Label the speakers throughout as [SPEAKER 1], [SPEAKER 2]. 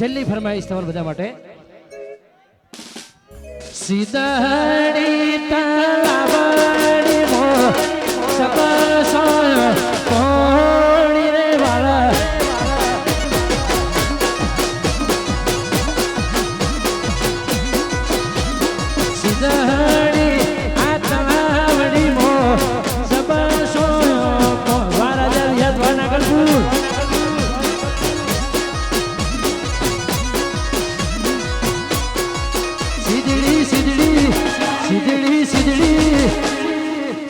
[SPEAKER 1] છેલ્લી ફરમાઈશ તમારા બધા માટે. સીધડી સીધડી સીધડી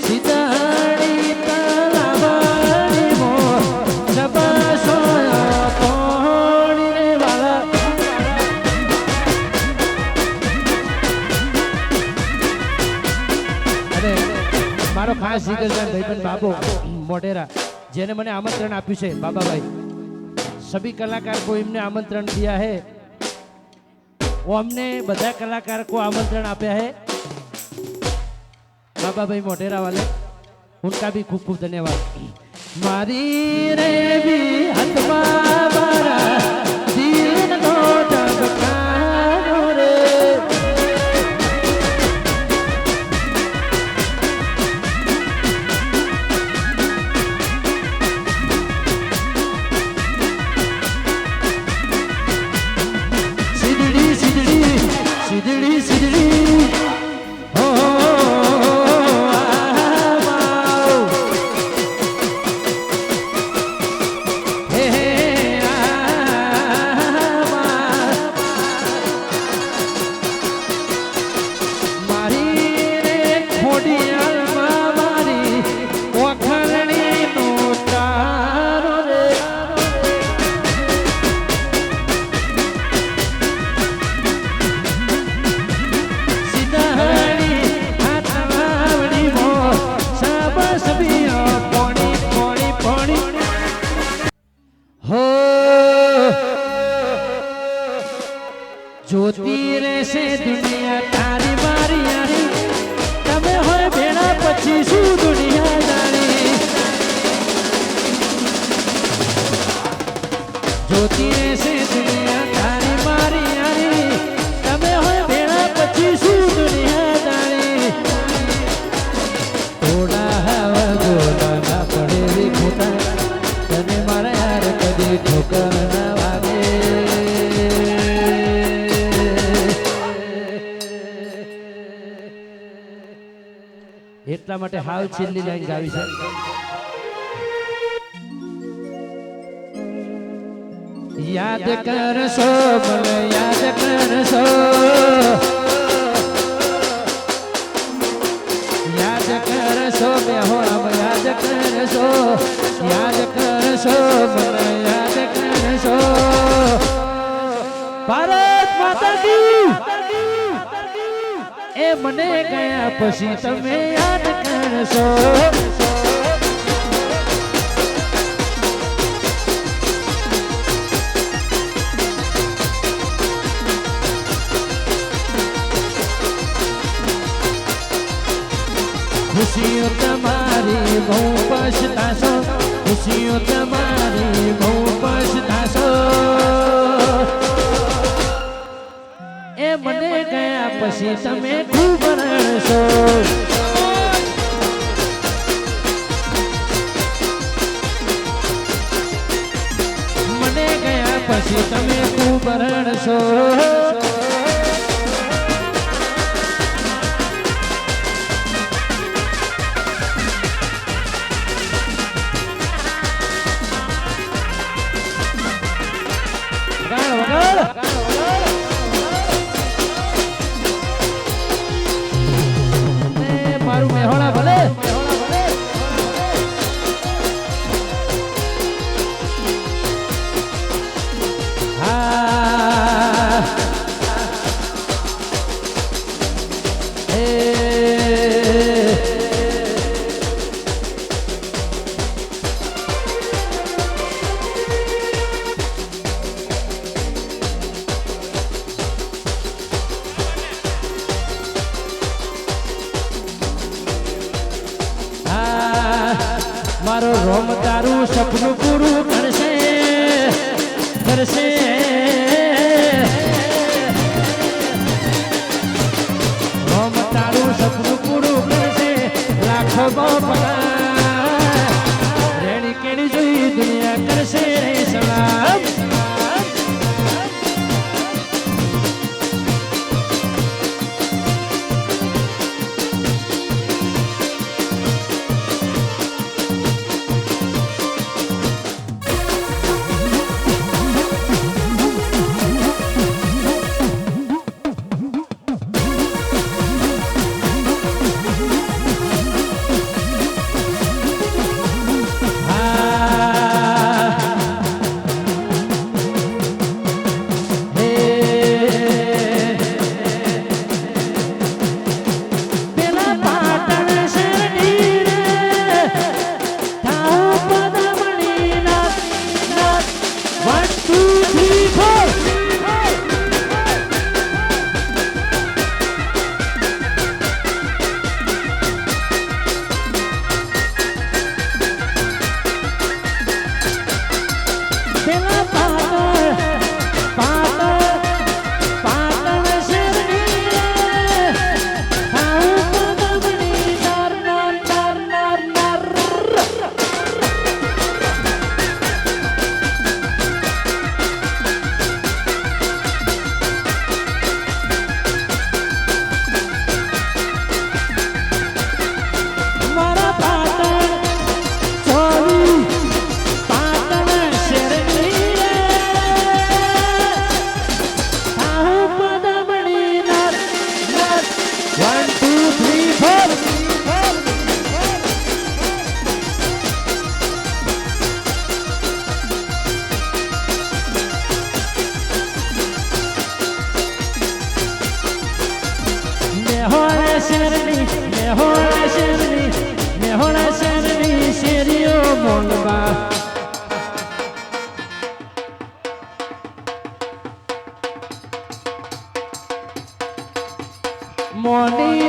[SPEAKER 1] સીતાણી તલાવાણી વાલા અરે મારો ખાસ જીગરજાન ભાઈબંધ બાબો મોઢેરા, જેને મને આમંત્રણ આપ્યું છે, બાબાભાઈ. સભી કલાકાર કોઈ એમને આમંત્રણ દિયા હે? वो हमने બધા કલાકાર કો આમંત્રણ આપ્યા હે? બાબાભાઈ મોઢેરા વાલે उनका भी खूब खूब धन्यवाद મારી રે બી હાથમાં જોતી રહેશે દુનિયા એટલા માટે હાવ છેલ્લી લાઈન ગાવી છે. યાદ કરશો મને યાદ કરશો. યાદ કરશો બેહોરામ યાદ કરશો. યાદ કરશો મને યાદ કરશો. ભારત માતા કી! એ મને ગયા પછી તમે યાદ કરશો. ખુશીઓ તમારી બહુ પછતાશો. ખુશીઓ તમારી મને ગયા પછી તમે ખૂબ રડશો મને ગયા પછી તમે ખૂબ રડશો સપનું પૂરું કરશે લાખો ગોપના મોની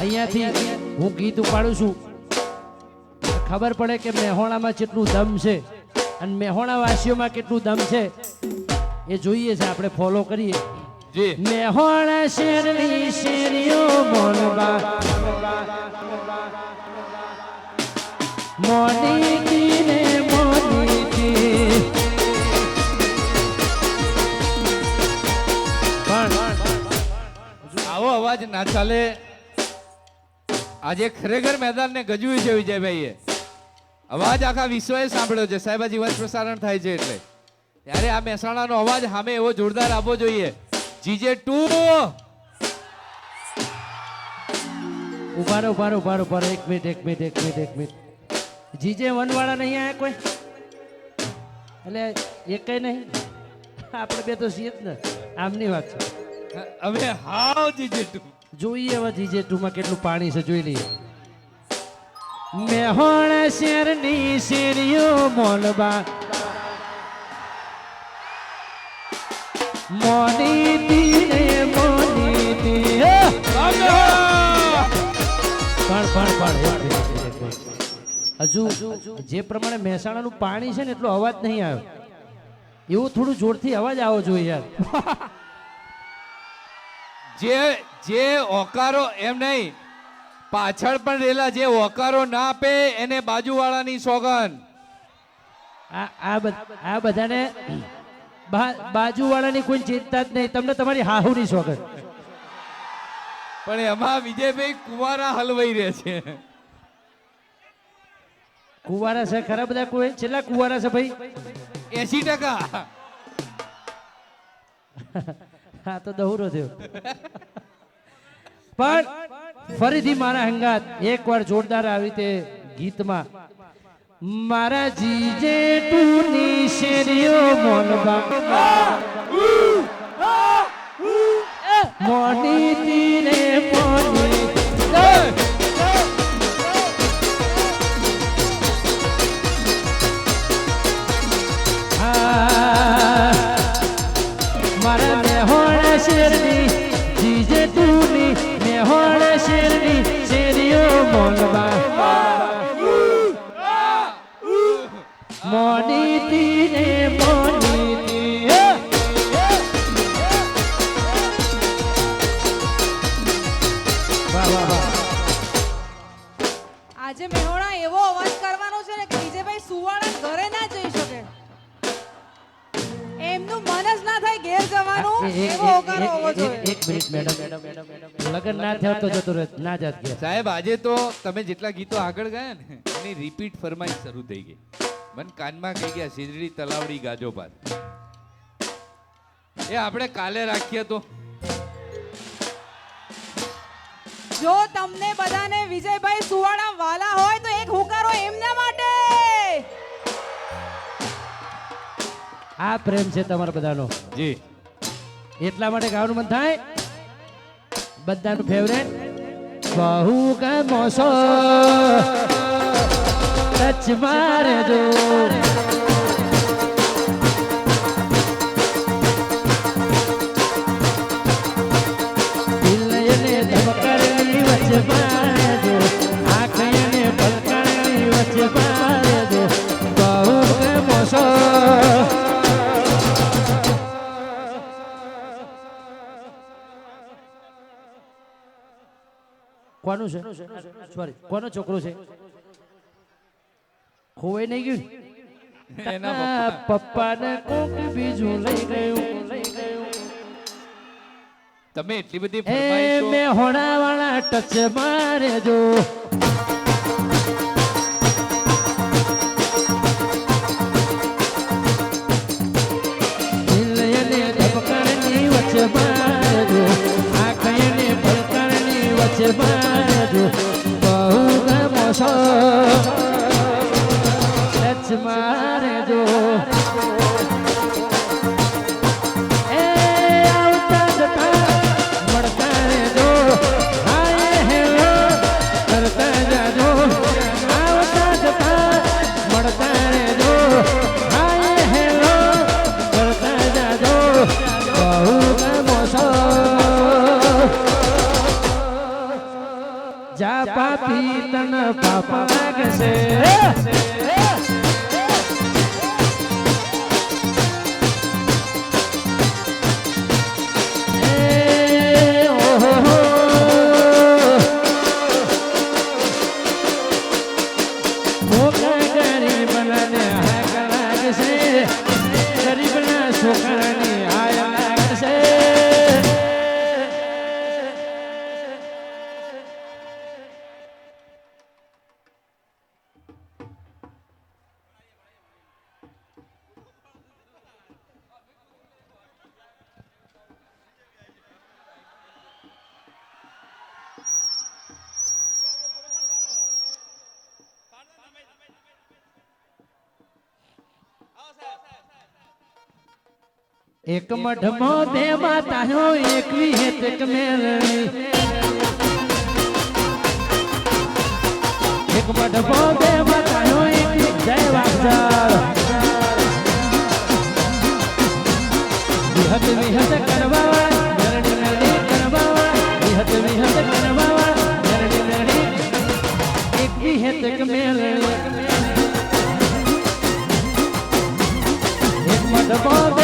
[SPEAKER 1] અહીંયાથી હું ગીત ઉપાડું છું. ખબર પડે કે મેહોણામાં કેટલું દમ છે અને મેહોણા વાસીઓમાં કેટલું દમ છે. એ જોઈએ છે, આપણે ફોલો કરીએ. મેહોણા શેરની શેરીઓ મોલબા મોની કી ને મોની કી પણ
[SPEAKER 2] આવો અવાજ ના ચાલે. આજે ખરેખર મેદાનને ગજવ્યું છે વિજયભાઈએ. અવાજ આખા વિશ્વએ સાંભળ્યો છે. સાહેબ જીવન પ્રસારણ થાય છે એટલે. ત્યારે આ મહેસાણાનો અવાજ સામે એવો જોરદાર આપવો જોઈએ. GJ two.
[SPEAKER 1] ઉભારો ઉભારો ઉભારો ઉભારો એક મિનિટ એક મિનિટ એક મિનિટ એક મિનિટ. જીજે વનવાળા નહીં આયા કોઈ? એટલે એક કઈ નહીં? આપણે બે તો છીએ જ ને. આમની વાત છે.
[SPEAKER 2] હવે હાવ જીજે ટુ.
[SPEAKER 1] જોઈએ હવે જીજે ટુ માં કેટલું પાણી છે જોઈ લઈએ. મેહોણ શેરની શેરીઓ મોલબા હજુ જે પ્રમાણે મહેસાણાનું પાણી છે ને એટલો અવાજ નહીં આવ્યો. એવું થોડું જોરથી અવાજ આવો જોઈએ યાર.
[SPEAKER 2] જે જે ઓકારો એમ નહીં પાછળ પણ રહેલા જે ઓકારો ના આપે એને બાજુવાળાની સોગન
[SPEAKER 1] આ આ બધાને બાજુવાળાની કોઈ ચિંતા જ નહીં. તમને તમારી હાહુની સોગંદ
[SPEAKER 2] પણ એમાં વિજયભાઈ કુવારા હલવાઈ રહે છે.
[SPEAKER 1] કુવારા છે ખરા બધા કોઈ? છેલ્લા કુવારા છે ભાઈ.
[SPEAKER 2] એસી ટકા.
[SPEAKER 1] હા તો દહુરો થયો. પણ ફરીથી મારા હંગાત એકવાર જોરદાર આવી રીતે ગીતમાં મારા જીજે ટુની શેરીઓ મોનબા મોની તીરે આજે મેહોણા
[SPEAKER 3] એવો અવાજ
[SPEAKER 1] કરવાનો છે એમનું મન ના થાય ઘેર જવાનું. એવો મેડમ. ના જતો
[SPEAKER 2] સાહેબ આજે તો તમે જેટલા ગીતો આગળ ગયા ને એની રિપીટ ફરમાઈ શરૂ થઈ ગઈ. મન કાનમાં કહી ગયા સીધડી તલાવડી ગાજો પાર એ આપણે કાલે રાખીએ તો.
[SPEAKER 3] જો તમને બધાને વિજયભાઈ સુવાળા વાલા હોય તો એક હુકારો એમના માટે.
[SPEAKER 1] આ પ્રેમ છે તમારા બધાનો.
[SPEAKER 2] જી.
[SPEAKER 1] એટલા માટે ગાવાનું મન થાય. બધાનું ફેવરેટ બહુ કે છો. ટચ મારે જો દિલયને ધબકારની વચ્ચે મારે જો આંખને પલકારની વચ્ચે મારે જો બહુ ગમો છો. કોનું કોનો છોકરો છે? ખોવાઈ નહીં ગયું
[SPEAKER 2] એના પપ્પા.
[SPEAKER 1] પપ્પાને કોક બીજું લઈ ગયું. લઈ ગયું
[SPEAKER 2] તમે એટલી બધી ફરમાઈશો.
[SPEAKER 1] મેં હોણા વાળા ટચ મારે જો એક મઢમો બે માતાઓ એકવી હેતક મેળવી એક મઢમો બે માતાઓ એકવી જય વાગજાળ વિહત વિહત કરવા નરણી નરણી કરવા વિહત વિહત કરવા નરણી નરણી એકવી હેતક મેળવી એક મઢમો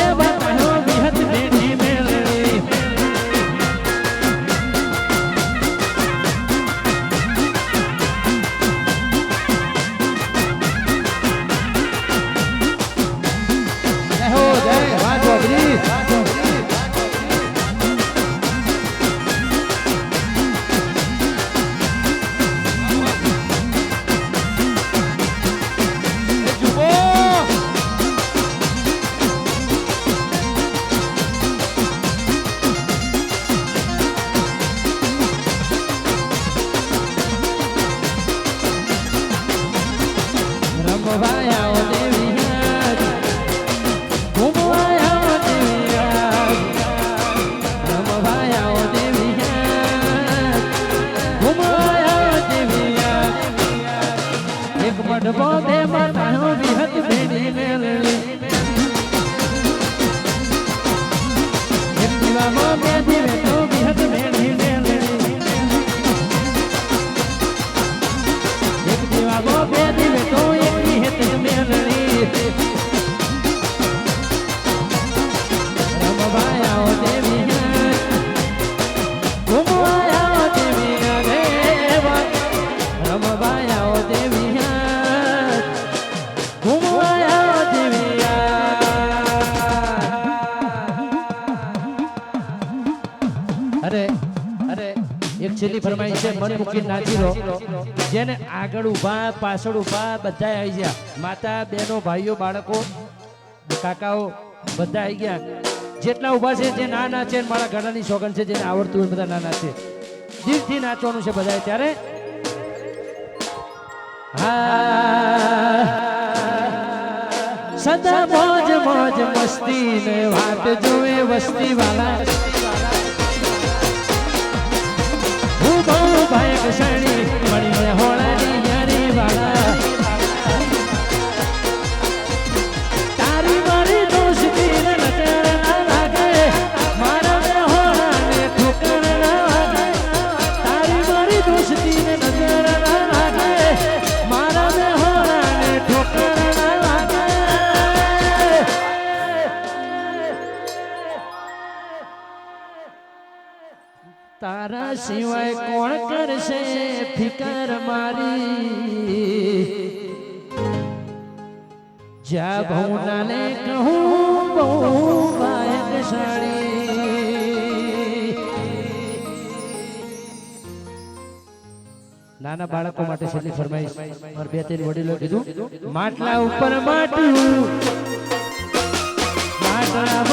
[SPEAKER 1] મન મૂકી નાચી રહો. જેને આગળ ઊભા પાછળ ઊભા બધા આવી ગયા. માતા બહેનો ભાઈઓ બાળકો કાકાઓ બધા આવી ગયા. જેટલા ઊભા છે જે ના નાચે મારા ઘણાની સોગન છે જેને આવડતું હોય બધા ના નાચે. દિલથી નાચવાનું છે બધાએ ત્યારે. હા. સદા મોજ મોજ મસ્તી ને વાત જોવે વસ્તી વાળા બહુ ભાઈ શણી મળીને હોળાની યારી વાળા તારા સિવાય કોણ કરશે ફિકર મારી? જ્યાં ભવનાને કહું બહુ બાયક નાના બાળકો માટે છેલ્લી ફરમાઈશ. પર બે ત્રણ વડીલો કીધું, માટલા ઉપર માટલું માટલામાં